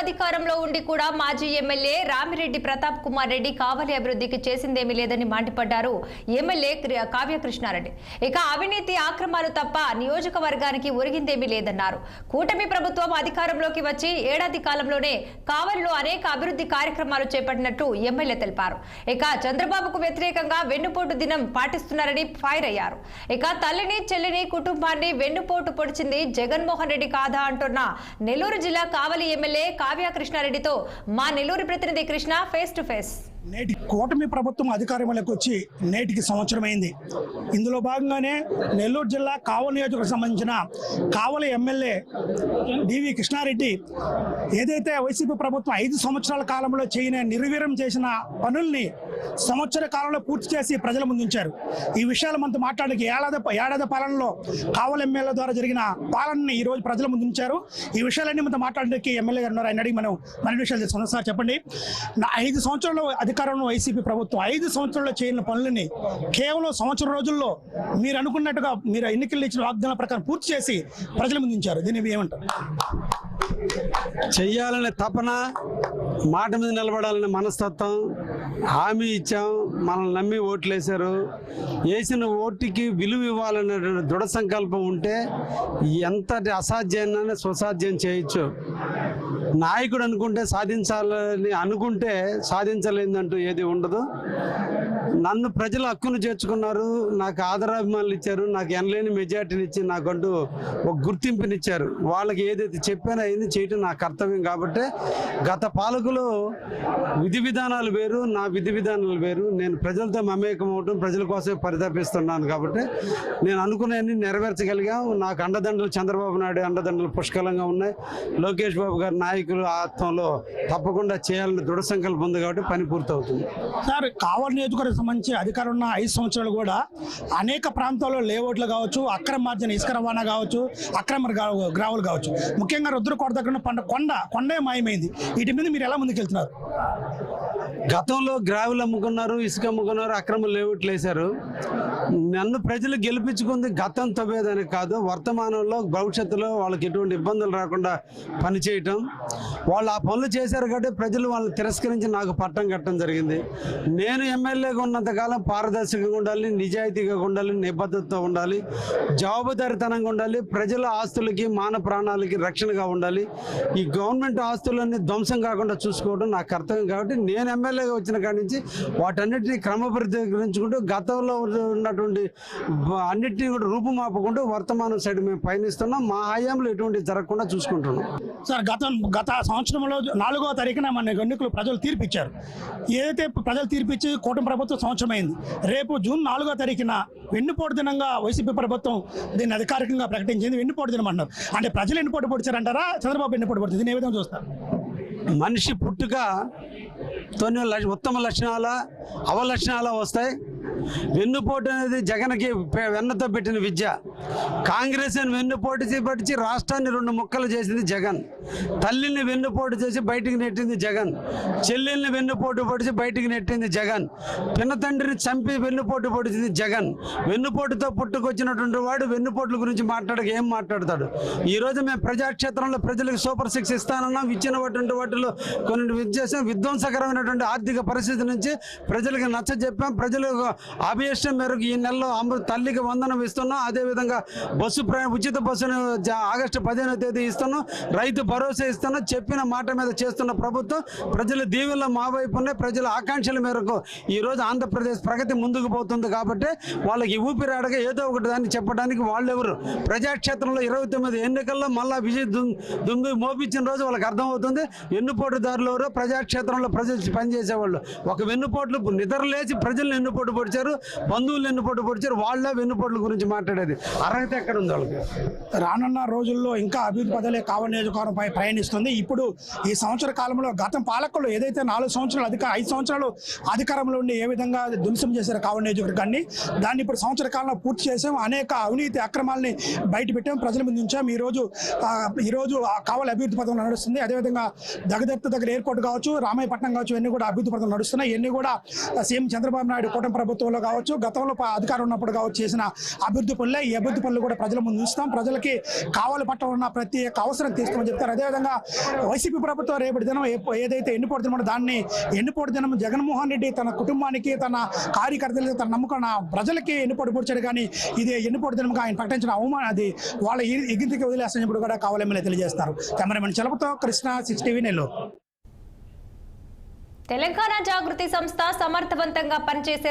అధికారంలో ఉండి కూడా మాజీ ఎమ్మెల్యే రామిరెడ్డి ప్రతాప్ కుమార్ రెడ్డి కావలి అభివృద్ధికి చేసిందేమీ లేదని మండిపడ్డారు ఎమ్మెల్యే క్రి- కావ్య కృష్ణారెడ్డి ఇక అవినీతి ఆక్రమాలు తప్ప నియోజకవర్గానికి ఒరిగిందేమీ లేదన్నారు. కూటమి ప్రభుత్వం అధికారంలోకి వచ్చి ఏడాది కాలంలోనే కావలిలో అనేక అభివృద్ధి కార్యక్రమాలు చేపట్టినట్టు ఎమ్మెల్యే తెలిపారు. ఇక చంద్రబాబుకు వ్యతిరేకంగా వెన్నుపోటు దినం పాటిస్తున్నారని ఫైర్ అయ్యారు. ఇక తల్లిని చెల్లిని కుటుంబాన్ని వెన్నుపోటు పొడిచింది జగన్మోహన్ రెడ్డి కాదా అంటున్న నెల్లూరు జిల్లా కావలి ఎమ్మెల్యే కావ్య కృష్ణారెడ్డితో మా నెల్లూరు ప్రతినిధి కృష్ణ ఫేస్ టు ఫేస్ నేటి కూటమి ప్రభుత్వం అధికారంలోకి వచ్చి నేటికి సంవత్సరమైంది. ఇందులో భాగంగానే నెల్లూరు జిల్లా కావలి నియోజకవర్గం సంబంధించిన కావలి ఎమ్మెల్యే డివి కృష్ణారెడ్డి ఏదైతే వైసీపీ ప్రభుత్వం ఐదు సంవత్సరాల కాలంలో చేయని నిర్వీర్యం చేసిన పనుల్ని సంవత్సర కాలంలో పూర్తి చేసి ప్రజల ముందుంచారు ఈ విషయాలు మనతో మాట్లాడడానికి ఏడాది ఏడాది పాలనలో కావలి ఎమ్మెల్యే ద్వారా జరిగిన పాలనని ఈ రోజు ప్రజల ముందుంచారు ఈ విషయాలన్నీ మనతో మాట్లాడడానికి ఎమ్మెల్యే గారు ఉన్నారు. ఆయన అడిగి మనం మరిన్ని విషయాలు తెలుసుకుందాం. సార్ చెప్పండి. నా ఐదు సంవత్సరాలు అధికారంలో వైసీపీ ప్రభుత్వం ఐదు సంవత్సరాల్లో చేయని పనులని కేవలం సంవత్సరం రోజుల్లో మీరు అనుకున్నట్టుగా మీరు ఎన్నికల్లో ఇచ్చిన వాగ్దానాల ప్రకారం పూర్తి చేసి ప్రజల ముందుంచారు దీన్ని ఏమంటారు? చెయ్యాలనే తపన మాట మీద నిలబడాలనే మనస్తత్వం హామీ ఇచ్చాం మనల్ని నమ్మి ఓట్లు వేశారు వేసిన ఓటుకి విలువ ఇవ్వాలనే దృఢ సంకల్పం ఉంటే ఎంతటి అసాధ్యాన్ని సుసాధ్యం చేయొచ్చు. నాయకుడు అనుకుంటే సాధించాలని అనుకుంటే సాధించలేదంటూ ఏది ఉండదు. నన్ను ప్రజలు హక్కును చేర్చుకున్నారు నాకు ఆదరాభిమానులు ఇచ్చారు నాకు ఎనలేని మెజార్టీని ఇచ్చి నాకంటూ ఒక గుర్తింపునిచ్చారు. వాళ్ళకి ఏదైతే చెప్పానో అయింది చేయటం నా కర్తవ్యం కాబట్టి గత పాలకులు విధి విధానాలు వేరు నా విధి విధానాలు వేరు. నేను ప్రజలతో మమేకం అవటం ప్రజల కోసమే పరితపిస్తున్నాను కాబట్టి నేను అనుకునేవన్నీ నెరవేర్చగలిగాం. నాకు అండదండలు చంద్రబాబు నాయుడు అండదండలు పుష్కలంగా ఉన్నాయి. లోకేష్ బాబు గారి నాయకులు ఆత్మంలో తప్పకుండా చేయాలని దృఢ సంకల్పం ఉంది కాబట్టి పని పూర్తవుతుంది. సార్ కావలి నియోజకవర్గం సంబంధించి అధికారం ఉన్న ఐదు సంవత్సరాలు కూడా అనేక ప్రాంతాల్లో లేఅవుట్లు కావచ్చు అక్రమ మార్జిన ఇసుక రవాణా కావచ్చు అక్రమ గ్రావులు కావచ్చు. ముఖ్యంగా రుద్రకోట దగ్గర పంట కొండ కొండే మాయమైంది. వీటి మీద మీరు ఎలా ముందుకెళ్తున్నారు? గతంలో గ్రావులు అమ్ముకున్నారు ఇసుక అమ్ముకున్నారు అక్రమ లేఅవుట్లు వేశారు నన్ను ప్రజలు గెలిపించుకుంది గతం తవ్వేదని కాదు వర్తమానంలో భవిష్యత్తులో వాళ్ళకి ఎటువంటి ఇబ్బందులు రాకుండా పనిచేయటం. వాళ్ళు ఆ పనులు చేశారు కాబట్టి ప్రజలు వాళ్ళని తిరస్కరించి నాకు పట్టం కట్టడం జరిగింది. నేను ఎమ్మెల్యేగా ఉన్నంతకాలం పారదర్శకంగా ఉండాలి నిజాయితీగా ఉండాలి నిబద్ధతతో ఉండాలి జవాబుదారితనంగా ఉండాలి ప్రజల ఆస్తులకి మాన ప్రాణాలకి రక్షణగా ఉండాలి. ఈ గవర్నమెంట్ ఆస్తులన్నీ ధ్వంసం కాకుండా చూసుకోవడం నా కర్తవ్యం కాబట్టి నేను ఎమ్మెల్యే ఎమ్మెల్యేగా వచ్చిన కాడి నుంచి వాటన్నిటిని క్రమపరిధించుకుంటూ గతంలో ఉన్నటువంటి అన్నిటినీ కూడా రూపుమాపుకుంటూ వర్తమానం సైడ్ మేము పయనిస్తున్నాం. మా హయాంలో ఎటువంటి జరగకుండా చూసుకుంటున్నాం. సార్ గత గత సంవత్సరంలో నాలుగో తారీఖున మన ఎన్నికలు ప్రజలు తీర్పిచ్చారు. ఏదైతే ప్రజలు తీర్పిచ్చి కూటమి ప్రభుత్వం సంవత్సరం అయింది రేపు జూన్ నాలుగో తారీఖున వెన్నుపోటు దినంగా వైసీపీ ప్రభుత్వం దీన్ని అధికారికంగా ప్రకటించింది. వెన్నుపోటు దినం అంటారు అంటే ప్రజలు ఎన్నుపోటు పొడిచారంటారా? చంద్రబాబు ఎన్నుపోటు పొడిచారు. దీన్ని ఏ విధంగా చూస్తారు? మనిషి పుట్టుక తోని ల- ఉత్తమ లక్షణాల అవలక్షణాల వస్తాయి. వెన్నుపోటు అనేది జగన్కి వెన్నతో పెట్టిన విద్య. కాంగ్రెస్ అని వెన్నుపోటు చేపట్టి రాష్ట్రాన్ని రెండు ముక్కలు చేసింది జగన్. తల్లిని వెన్నుపోటు చేసి బయటికి నెట్టింది జగన్. చెల్లెల్ని వెన్నుపోటు పొడిచి బయటికి నెట్టింది జగన్. పిన్న తండ్రిని చంపి వెన్నుపోటు పొడిచింది జగన్. వెన్నుపోటుతో పుట్టుకొచ్చినటువంటి వాడు వెన్నుపోట్ల గురించి మాట్లాడక ఏం మాట్లాడతాడు? ఈ రోజు మేము ప్రజాక్షేత్రంలో ప్రజలకు సూపర్ సిక్స్ ఇస్తానన్నాం. ఇచ్చినటువంటి వాటిలో కొన్ని విద్యాసం విధ్వంసకరమైనటువంటి ఆర్థిక పరిస్థితి నుంచి ప్రజలకు నచ్చ చెప్పాం ప్రజలకు అభియష్టం మేరకు ఈ నెలలో అమృత తల్లికి వందనం ఇస్తున్నాం. అదేవిధంగా బస్సు ప్రయాణ ఉచిత బస్సును ఆగస్టు పదిహేనవ తేదీ ఇస్తున్నాం. రైతు భరోసా ఇస్తున్నాం. చెప్పిన మాట మీద చేస్తున్న ప్రభుత్వం ప్రజల దీవెనలో మా వైపు ఉన్నాయి. ప్రజల ఆకాంక్షల మేరకు ఈ రోజు ఆంధ్రప్రదేశ్ ప్రగతి ముందుకు పోతుంది కాబట్టి వాళ్ళకి ఊపిరాడగా ఏదో ఒకటి దాన్ని చెప్పడానికి వాళ్ళెవరు? ప్రజాక్షేత్రంలో ఇరవై తొమ్మిది ఎన్నికల్లో మళ్ళా విజయ దుం- మోపించిన రోజు వాళ్ళకి అర్థమవుతుంది. వెన్నుపోటుదారులు ఎవరో? ప్రజాక్షేత్రంలో ప్రజలు పనిచేసేవాళ్ళు. ఒక వెన్నుపోట్లు నిద్ర లేచి ప్రజలను వెన్నుపోటు పొడిచారు. బంధువులు వెన్నుపోటు పొడిచారు. వాళ్ళ వెన్నుపోట్ల గురించి మాట్లాడేది. అర్హత ఎక్కడ ఉంది వాళ్ళకి? రానున్న రోజుల్లో ఇంకా అభివృద్ధి పదలే కావలి నియోజకవర్గంపై ప్రయాణిస్తుంది. ఇప్పుడు ఈ సంవత్సర కాలంలో గతం పాలకులు ఏదైతే నాలుగు సంవత్సరాలు అధిక ఐదు సంవత్సరాలు అధికారంలో ఉండి ఏ విధంగా ధ్వంసం చేశారు కావలి నియోజకవర్గాన్ని దాన్ని ఇప్పుడు సంవత్సర కాలంలో పూర్తి చేసాం అనేక అవినీతి అక్రమాలని బయట పెట్టాం ప్రజల ముందు ఉంచాం. ఈ రోజు కావాలి ఈ రోజు ఆ కావలి అభివృద్ధి పథకం నడుస్తుంది. అదేవిధంగా దగదత్త దగ్గర ఎయిర్పోర్ట్ కావచ్చు రామాయపట్నం కావచ్చు ఇవన్నీ కూడా అభివృద్ధి పథకం నడుస్తున్నాయి. ఇవన్నీ కూడా సీఎం చంద్రబాబు నాయుడు కూటమి ప్రభుత్వం ప్రభుత్వంలో కావచ్చు గతంలో అధికారం ఉన్నప్పుడు కావచ్చు చేసిన అభివృద్ధి పనులే. ఈ అభివృద్ధి పనులు కూడా ప్రజల ముందు ఉంచుతాం. ప్రజలకి కావాలి పట్ల ఉన్న ప్రతి ఒక్క అవసరం తీసుకోమని చెప్తారు. అదేవిధంగా వైసీపీ ప్రభుత్వం రేపటి దినం ఏదైతే ఎన్నిపోటు దినం దాన్ని ఎన్నిపోటు దినం జగన్మోహన్ రెడ్డి తన కుటుంబానికి తన కార్యకర్తలకి తన నమ్ముకున్న ప్రజలకి ఎన్నిపోటు పొడిచాడు కానీ ఇది ఎన్నిపోటు దినంగా ఆయన ప్రకటించిన అవమానం అది. వాళ్ళ ఎ- వదిలేస్తాను ఇప్పుడు కూడా కావాలి తెలియజేస్తారు. కెమెరామెన్ చలపతో కృష్ణ సిక్స్ టీవీ నెల్లూరు. తెలంగాణ జాగృతి సంస్థ సమర్థవంతంగా పనిచేసే